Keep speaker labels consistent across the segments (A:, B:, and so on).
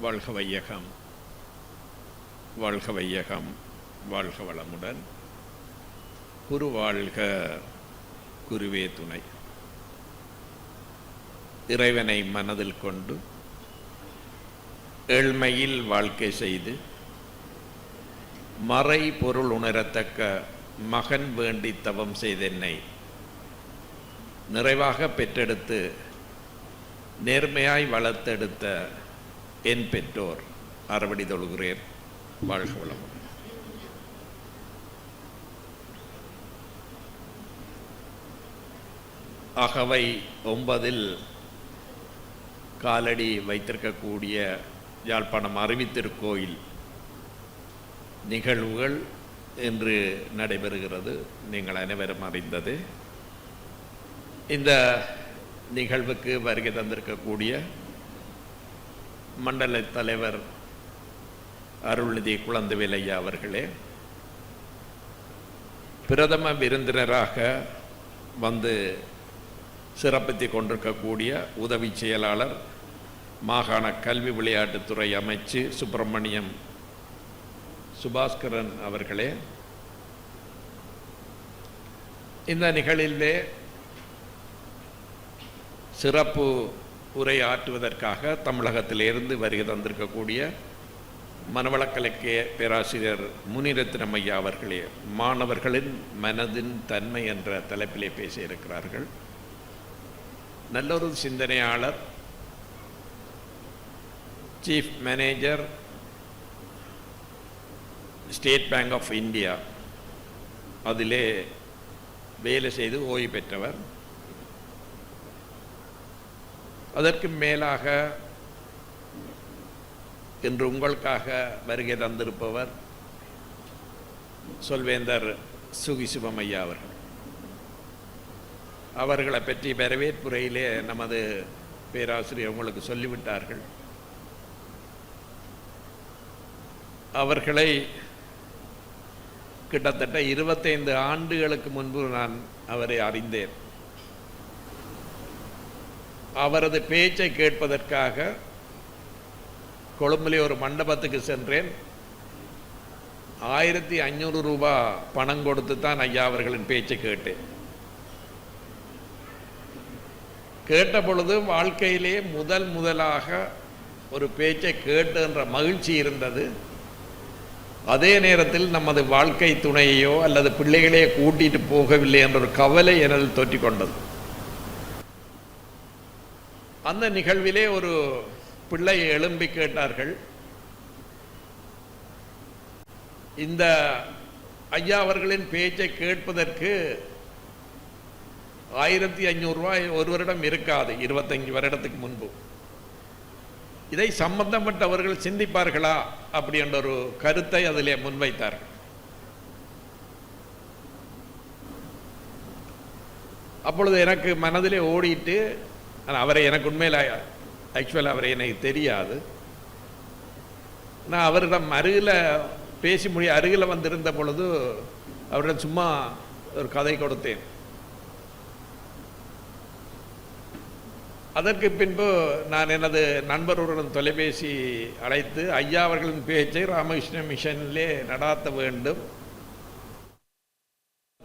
A: வாழ்க வையகம் வாழ்க வையகம் வாழ்க வளமுடன் குரு வாழ்க குருவே துணை. இறைவனை மனதில் கொண்டு ஏழ்மையில் வாழ்க்கை செய்து மறை பொருள் உணரத்தக்க மகன் வேண்டி தவம் செய்தென்னை நிறைவாக பெற்றெடுத்து நேர்மையாய் வளர்த்தெடுத்த என் பெற்றோர் அறவடி தொழுகிறேன். வாழ்க வளமுடன். அகவை ஒன்பதில் காலடி வைத்திருக்கக்கூடிய யாழ்ப்பாணம் அறிவித்திருக்கோயில் நிகழ்வுகள் இன்று நடைபெறுகிறது. நீங்கள் அனைவரும் அறிந்தது. இந்த நிகழ்வுக்கு வருகை தந்திருக்கக்கூடிய மண்டல தலைவர் அருள்நிதி குழந்தைவேல் அவர்களே பிரதம விருந்தினராக வந்து சிறப்பித்து கொண்டிருக்கக்கூடிய உதவி செயலாளர் மாகாண கல்வி விளையாட்டுத்துறை அமைச்சு சுப்பிரமணியம் சுபாஸ்கரன் அவர்களே. இந்த நிகழிலே சிறப்பு உரை ஆற்றுவதற்காக தமிழகத்திலிருந்து வருகை தந்திருக்கக்கூடிய மனவளக்கலைக்கிய பேராசிரியர் முனிரத்னம் ஐயா அவர்களே மாணவர்களின் மனதின் தன்மை என்ற தலைப்பிலே பேசியிருக்கிறார்கள். நல்லொரு சிந்தனையாளர் chief manager State Bank of India அதிலே வேலை செய்து ஓய்வு பெற்றவர். அதற்கு மேலாக இன்று உங்களுக்காக வருகை தந்திருப்பவர் சொல்வேந்தர் சுகி சிவமையா அவர்கள். அவர்களை பற்றி வரவேற்புரையிலே நமது பேராசிரியர் உங்களுக்கு சொல்லிவிட்டார்கள். அவர்களை கிட்டத்தட்ட இருபத்தைந்து ஆண்டுகளுக்கு முன்பு நான் அவரை அறிந்தேன். அவரது பேச்சை கேட்பதற்காக கொழும்பிலே ஒரு மண்டபத்துக்கு சென்றேன். ஆயிரத்தி ஐநூறு ரூபா பணம் கொடுத்து தான் ஐயா அவர்களின் பேச்சை கேட்டேன். கேட்ட பொழுது வாழ்க்கையிலே முதல் முதலாக ஒரு பேச்சை கேட்டுன்ற மகிழ்ச்சி இருந்தது. அதே நேரத்தில் நமது வாழ்க்கை துணையையோ அல்லது பிள்ளைகளையோ கூட்டிட்டு போகவில்லை என்ற ஒரு கவலை எனது தொற்றிக்கொண்டது அந்த நிகழ்விலே ஒரு பிள்ளையை எழும்பி கேட்டார்கள். இந்த ஐயா அவர்களின் பேச்சை கேட்பதற்கு ஆயிரத்தி ஐநூறு ரூபாய் ஒரு வருடம் இருக்காது இருபத்தஞ்சு வருடத்துக்கு முன்பு. இதை சம்பந்தப்பட்டவர்கள் சிந்திப்பார்களா அப்படி என்ற ஒரு கருத்தை அதிலே முன்வைத்தார் அப்பொழுது எனக்கு மனதிலே ஓடிட்டு ஆனால் அவரை எனக்கு உண்மையில் ஆக்சுவலாக அவரை எனக்கு தெரியாது. நான் அவரிடம் அருகில் பேசி முடிய அருகில் வந்திருந்த பொழுது அவரிடம் சும்மா ஒரு கதை கொடுத்தேன். அதற்கு பின்பு நான் எனது நண்பருடன் தொலைபேசி அழைத்து ஐயா அவர்களின் பேச்சை ராமகிருஷ்ண மிஷனிலே நடாத்த வேண்டும்.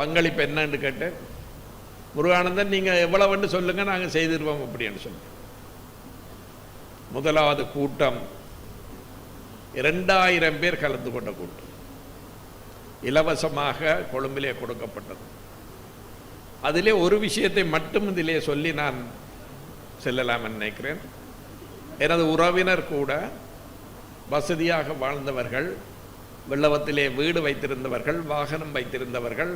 A: பங்களிப்பு என்னன்னு கேட்டேன். முருகானந்தன் நீங்கள் எவ்வளவுன்னு சொல்லுங்கள் நாங்கள் செய்திருவோம் அப்படின்னு சொன்னோம் முதலாவது கூட்டம். இரண்டாயிரம் பேர் கலந்து கொண்ட கூட்டம். இலவசமாக கொழும்பிலே கொடுக்கப்பட்டது. அதிலே ஒரு விஷயத்தை மட்டும் இதிலே சொல்லி நான் செல்லலாம் நினைக்கிறேன். எனது உறவினர் கூட வசதியாக வாழ்ந்தவர்கள் வெள்ளவத்திலே வீடு வைத்திருந்தவர்கள் வாகனம் வைத்திருந்தவர்கள்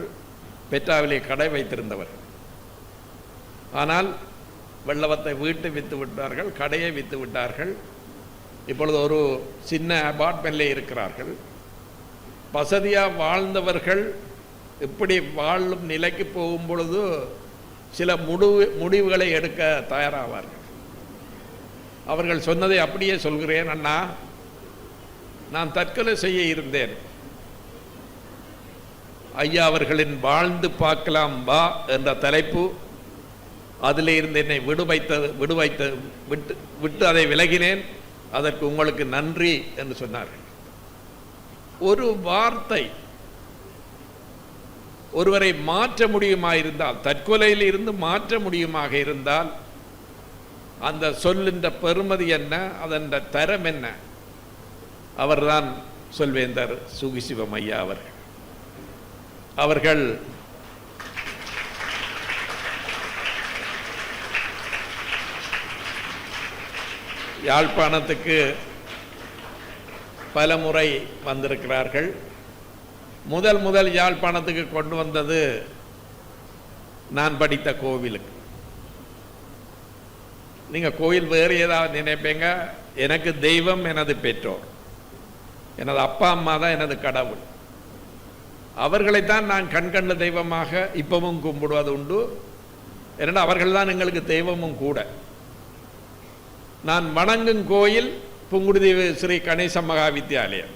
A: பெட்டாவிலே கடை வைத்திருந்தவர்கள். ஆனால் வெள்ளவத்தை வீட்டு விற்று விட்டார்கள் கடையை விற்று விட்டார்கள். இப்பொழுது ஒரு சின்ன அபார்ட்மெண்ட்லே இருக்கிறார்கள். வசதியாக வாழ்ந்தவர்கள் இப்படி வாழும் நிலைக்கு போகும் பொழுது சில முடிவு முடிவுகளை எடுக்க தயாராவார்கள். அவர்கள் சொன்னதை அப்படியே சொல்கிறேன் அண்ணா நான் தற்கொலை செய்ய இருந்தேன். ஐயா அவர்களின் வாழ்ந்து பார்க்கலாம் வா என்ற தலைப்பு அதிலிருந்து என்னை விடு வைத்தது விடு விட்டு விட்டு அதை விலகினேன். அதற்கு உங்களுக்கு நன்றி என்று சொன்னார்கள். ஒரு வார்த்தை ஒருவரை மாற்ற முடியுமா இருந்தால் தற்கொலையில் இருந்து மாற்ற முடியுமாக இருந்தால் அந்த சொல்லின்ற பெருமதி என்ன அதன் தரம் என்ன? அவர்தான் சொல்வேந்தர் சுகிசிவம் ஐயா அவர்கள். அவர்கள் யாழ்ப்பாணத்துக்கு பல முறை வந்திருக்கிறார்கள். முதல் முதல் யாழ்ப்பாணத்துக்கு கொண்டு வந்தது நான் படித்த கோவிலுக்கு. நீங்கள் கோயில் வேறு ஏதாவது நினைப்பீங்க? எனக்கு தெய்வம் எனது பெற்றோர். எனது அப்பா அம்மா தான் எனது கடவுள். அவர்களைத்தான் நான் கண்கண்ட தெய்வமாக இப்பவும் கும்பிடுவது உண்டு. ஏன்னா அவர்கள் தான் எங்களுக்கு தெய்வமும் கூட. நான் வணங்கும் கோயில் புங்குடுதீவு ஸ்ரீ கணேச மகா வித்யாலயம்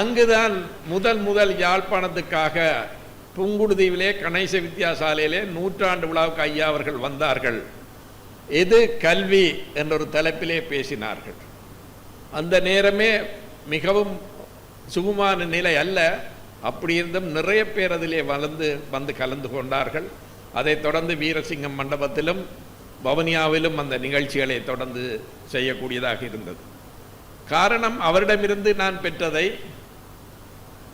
A: அங்குதான் முதல் முதல் யாழ்ப்பாணத்துக்காக புங்குடுதீவிலே கணேச வித்யாசாலையிலே நூற்றாண்டு விழாவுக்கு ஐயா அவர்கள் வந்தார்கள். எது கல்வி என்றொரு தலைப்பிலே பேசினார்கள். அந்த நேரமே மிகவும் சுகுமான நிலை அல்ல. அப்படி இருந்தும் நிறைய பேர் அதிலே வளர்ந்து வந்து கலந்து கொண்டார்கள். அதைத் தொடர்ந்து வீரசிங்கம் மண்டபத்திலும் பவனியாவிலும் அந்த நிகழ்ச்சிகளை தொடர்ந்து செய்யக்கூடியதாக இருந்தது. காரணம் அவரிடமிருந்து நான் பெற்றதை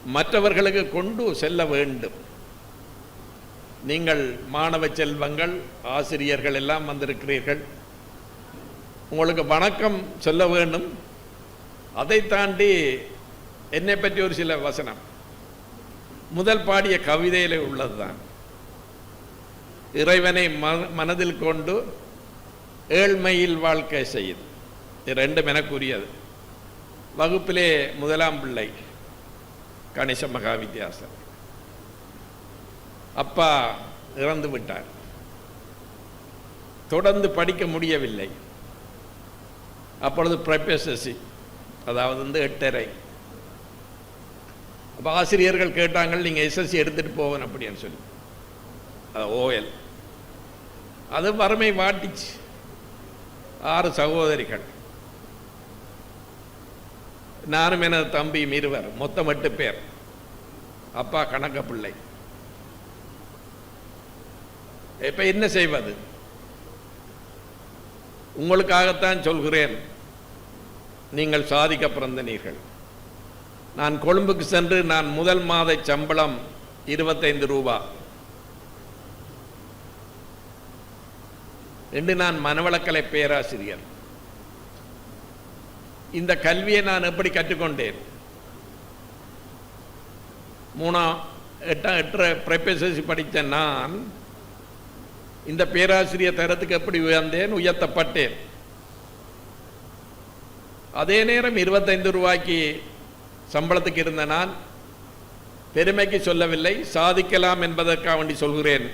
A: மற்றவர்களுக்கு கொண்டு செல்ல வேண்டும். நீங்கள் மாணவ செல்வங்கள் ஆசிரியர்கள் எல்லாம் வந்திருக்கிறீர்கள். உங்களுக்கு வணக்கம் சொல்ல வேண்டும். அதை தாண்டி என்னை பற்றி ஒரு சில வசனம். முதல் பாடிய கவிதையில் உள்ளதுதான். இறைவனை மனதில் கொண்டு ஏழ்மையில் வாழ்க்கை செய்யுது. இது ரெண்டும் எனக்குரியது. வகுப்பிலே முதலாம் பிள்ளை கணேச மகா வித்தியாசம் அப்பா இறந்து விட்டார். தொடர்ந்து படிக்க முடியவில்லை. அப்பொழுது பிரபேசசி அதாவது வந்து எட்டரை. அப்போ ஆசிரியர்கள் கேட்டாங்க நீங்கள் எஸ்எஸ்சி எடுத்துகிட்டு போவேன் அப்படின்னு சொல்லி. அது ஓஎல் அது வறுமை வாட்டிச்சு. ஆறு சகோதரிகள். நானும் எனது தம்பி இருவர் மொத்தம் எட்டு பேர். அப்பா கணக்க பிள்ளை. இப்போ என்ன செய்வது? உங்களுக்காகத்தான் சொல்கிறேன். நீங்கள் சாதிக்க பிறந்தனீர்கள். நான் கொழும்புக்கு சென்று நான் முதல் மாத சம்பளம் இருபத்தைந்து ரூபா. என்று நான் மனவளக்கலை பேராசிரியர். இந்த கல்வியை நான் எப்படி கற்றுக்கொண்டேன்? மூணாம் எட்டாம் எட்டு ப்ரைபேசி படித்த நான் இந்த பேராசிரியர் தரத்துக்கு எப்படி உயர்ந்தேன்? உயர்த்தப்பட்டேன். அதே நேரம் இருபத்தைந்து ரூபாய்க்கு சம்பளத்துக்கு இருந்த நான் பெருமைக்கு சொல்லவில்லை சாதிக்கலாம் என்பதற்காக வேண்டி சொல்கிறேன்.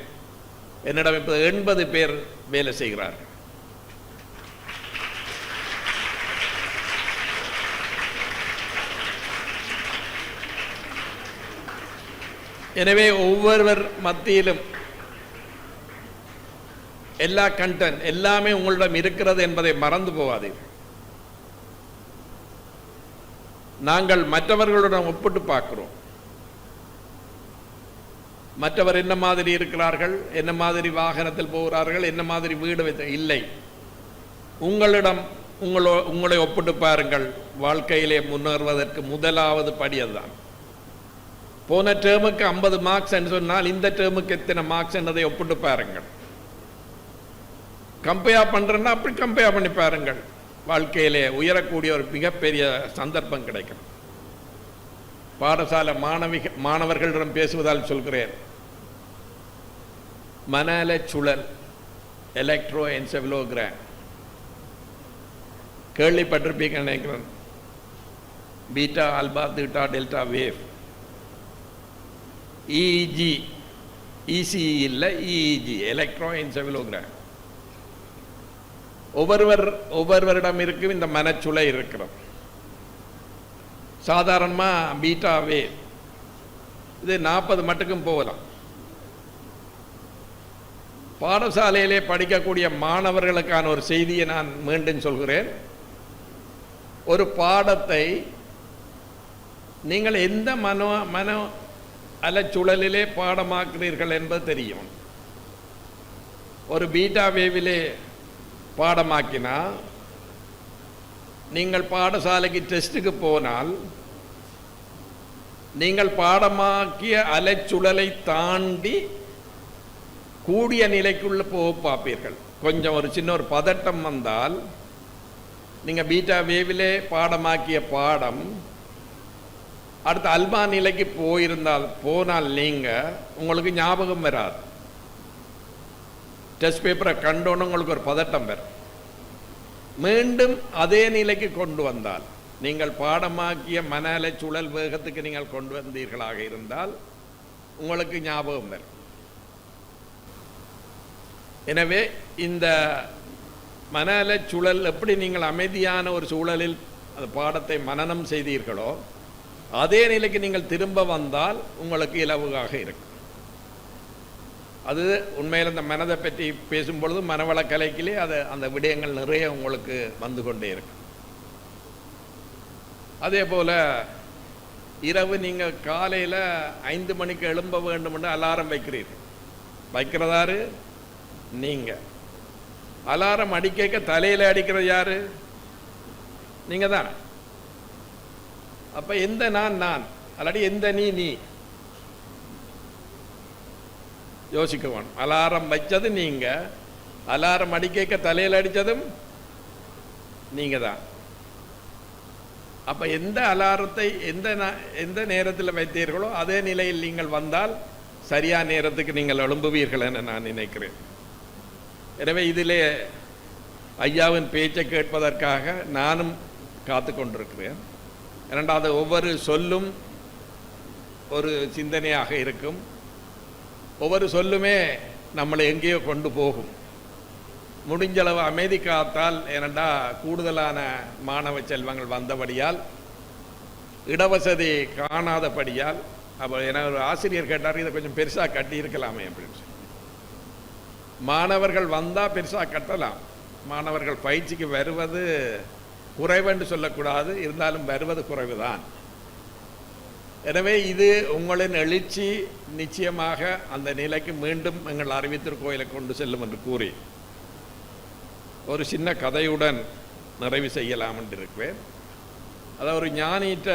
A: என்னிடம் இப்போ எண்பது பேர் வேலை செய்கிறார்கள். எனவே ஒவ்வொருவர் மத்தியிலும் எல்லா கண்டென்ட் எல்லாமே உங்களிடம் இருக்கிறது என்பதை மறந்து போகாதீர்கள். நாங்கள் மற்றவர்களுடன் ஒப்பிட்டு பார்க்கிறோம். மற்றவர் என்ன மாதிரி இருக்கிறார்கள் என்ன மாதிரி வாகனத்தில் போகிறார்கள் என்ன மாதிரி வீடு வைத்த இல்லை. உங்களிடம் உங்களோ உங்களை ஒப்பிட்டு பாருங்கள். வாழ்க்கையிலே முன்னேறுவதற்கு முதலாவது படி அதுதான். போன டேர்முக்கு ஐம்பது மார்க்ஸ் என்று சொன்னால் இந்த டேர்முக்கு எத்தனை மார்க்ஸ் என்றதை ஒப்பிட்டு பாருங்கள். கம்பேர் பண்ணுறேன்னா அப்படி கம்பேர் பண்ணி பாருங்கள். வாழ்க்கையிலே உயரக்கூடிய ஒரு மிகப்பெரிய சந்தர்ப்பம் கிடைக்கும். பாடசாலை மாணவிக மாணவர்களிடம் பேசுவதால் சொல்கிறேன். மனல சுழல் எலக்ட்ரோ என்செவிலோகிராம் கேள்விப்பட்டிருப்பீங்க நினைக்கிறேன். Beta alpha theta delta wave. EG ECE இல்லை இஇஜி எலக்ட்ரோ என்செவிலோகிராம் ஒவ்வொருவர் ஒவ்வொருவரிடம் இருக்கும் இந்த மனச்சுளை இருக்கிறது. சாதாரணமாக பீட்டாவே இது நாற்பது மட்டுக்கும் போகலாம். பாடசாலையிலே படிக்கக்கூடிய மாணவர்களுக்கான ஒரு செய்தியை நான் மீண்டும் சொல்கிறேன். ஒரு பாடத்தை நீங்கள் எந்த மனோ மனோ அலச்சுழலிலே பாடமாக்குறீர்கள் என்பது தெரியும். ஒரு பீட்டா வேவிலே பாடமாக்கினா நீங்கள் பாடசாலைக்கு டெஸ்ட்டுக்கு போனால் நீங்கள் பாடமாக்கிய அலைச்சுழலை தாண்டி கூடிய நிலைக்குள்ள போக பார்ப்பீர்கள். கொஞ்சம் ஒரு சின்ன ஒரு பதட்டம் வந்தால் நீங்கள் பீட்டா வேவிலே பாடமாக்கிய பாடம் அடுத்த அல்மா நிலைக்கு போயிருந்தால் போனால் நீங்கள் உங்களுக்கு ஞாபகம் வராது. டெஸ்ட் பேப்பரை கண்டோன்னு உங்களுக்கு ஒரு பதட்டம் வரும். மீண்டும் அதே நிலைக்கு கொண்டு வந்தால் நீங்கள் பாடமாக்கிய மன அலை சுழல் வேகத்துக்கு நீங்கள் கொண்டு வந்தீர்களாக இருந்தால் உங்களுக்கு ஞாபகம் வரும். எனவே இந்த மன அலை சுழல் எப்படி நீங்கள் அமைதியான ஒரு சூழலில் அந்த பாடத்தை மனனம் செய்தீர்களோ அதே நிலைக்கு நீங்கள் திரும்ப வந்தால் உங்களுக்கு இலவுகாக இருக்கும். அது உண்மையில் அந்த மனதை பற்றி பேசும்பொழுது மனவள கலைக்கிலே அது அந்த விடயங்கள் நிறைய உங்களுக்கு வந்து கொண்டே இருக்கும் அதே போல் இரவு நீங்கள் காலையில் ஐந்து மணிக்கு எழும்ப வேண்டும்னு அலாரம் வைக்கிறீர்கள். வைக்கிறதாரு? நீங்கள் அலாரம் அடிக்க தலையில் அடிக்கிறது யாரு? நீங்கள் தான் அப்போ எந்த நான் நான்? அல்லாடி எந்த நீ நீ? யோசிக்க வேணும். அலாரம் வச்சது நீங்க. அலாரம் அடிக்க தலையில் அடித்ததும் நீங்கள் தான். அப்ப எந்த அலாரத்தை எந்த எந்த நேரத்தில் வைத்தீர்களோ அதே நிலையில் நீங்கள் வந்தால் சரியான நேரத்துக்கு நீங்கள் எழும்புவீர்கள் என நான் நினைக்கிறேன். எனவே இதிலே ஐயாவின் பேச்சை கேட்பதற்காக நானும் காத்து கொண்டிருக்கிறேன். இரண்டாவது ஒவ்வொரு சொல்லும் ஒரு சிந்தனையாக இருக்கும். ஒவ்வொரு சொல்லுமே நம்மளை எங்கேயோ கொண்டு போகும். முடிஞ்சளவு அமைதி காத்தால் ஏனண்டா கூடுதலான மாணவ செல்வங்கள் வந்தபடியால் இடவசதி காணாதபடியால் அப்போ என ஒரு ஆசிரியர் கேட்டார் இதை கொஞ்சம் பெருசாக கட்டி இருக்கலாமே அப்படின்னு சொல்லி. மாணவர்கள் வந்தால் பெருசாக கட்டலாம். மாணவர்கள் பயிற்சிக்கு வருவது குறைவென்று சொல்லக்கூடாது இருந்தாலும் வருவது குறைவு தான் எனவே இது உங்களின் எழுச்சி நிச்சயமாக அந்த நிலைக்கு மீண்டும் எங்கள் அறிவித்திரு கோயிலை கொண்டு செல்லும் என்று கூறி ஒரு சின்ன கதையுடன் நிறைவு செய்யலாம் என்று இருக்கிறேன் அதாவது ஒரு ஞானிகிட்ட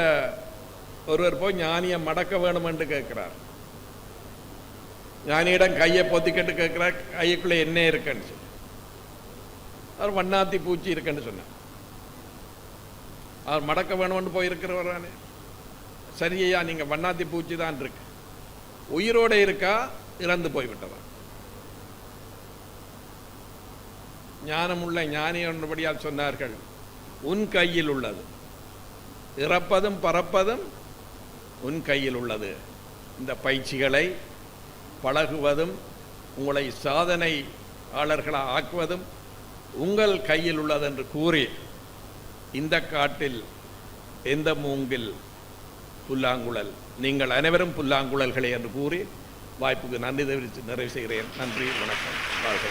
A: ஒருவர் போய் ஞானியை மடக்க வேணும் என்று கேட்கிறார். ஞானியிடம் கையை பொத்திக்கிட்டு கேட்கிறார் கைக்குள்ளே என்ன இருக்குன்னு சொல்லி. அவர் வண்ணாத்தி பூச்சி இருக்குன்னு சொன்னார். அவர் மடக்க வேணும்னு போயிருக்கிறவரானே. சரியையா நீங்க வண்ணாத்தி பூச்சி தான் இருக்கு. உயிரோட இருக்கா இறந்து போய்விட்டதா ஞானமுள்ள ஞானி என்றபடியால் சொன்னார்கள் உன் கையில் உள்ளது. இறப்பதும் பறப்பதும் உன் கையில் உள்ளது. இந்த பயிற்சிகளை பழகுவதும் உங்களை சாதனையாளர்களாக ஆக்குவதும் உங்கள் கையில் உள்ளது என்று கூறி இந்த காட்டில் எந்த மூங்கில் புல்லாங்குழல். நீங்கள் அனைவரும் புல்லாங்குழல்களே என்று கூறி வாய்ப்புக்கு நன்றி தெரிவித்து நிறைவு செய்கிறேன். நன்றி வணக்கம். வாழ்க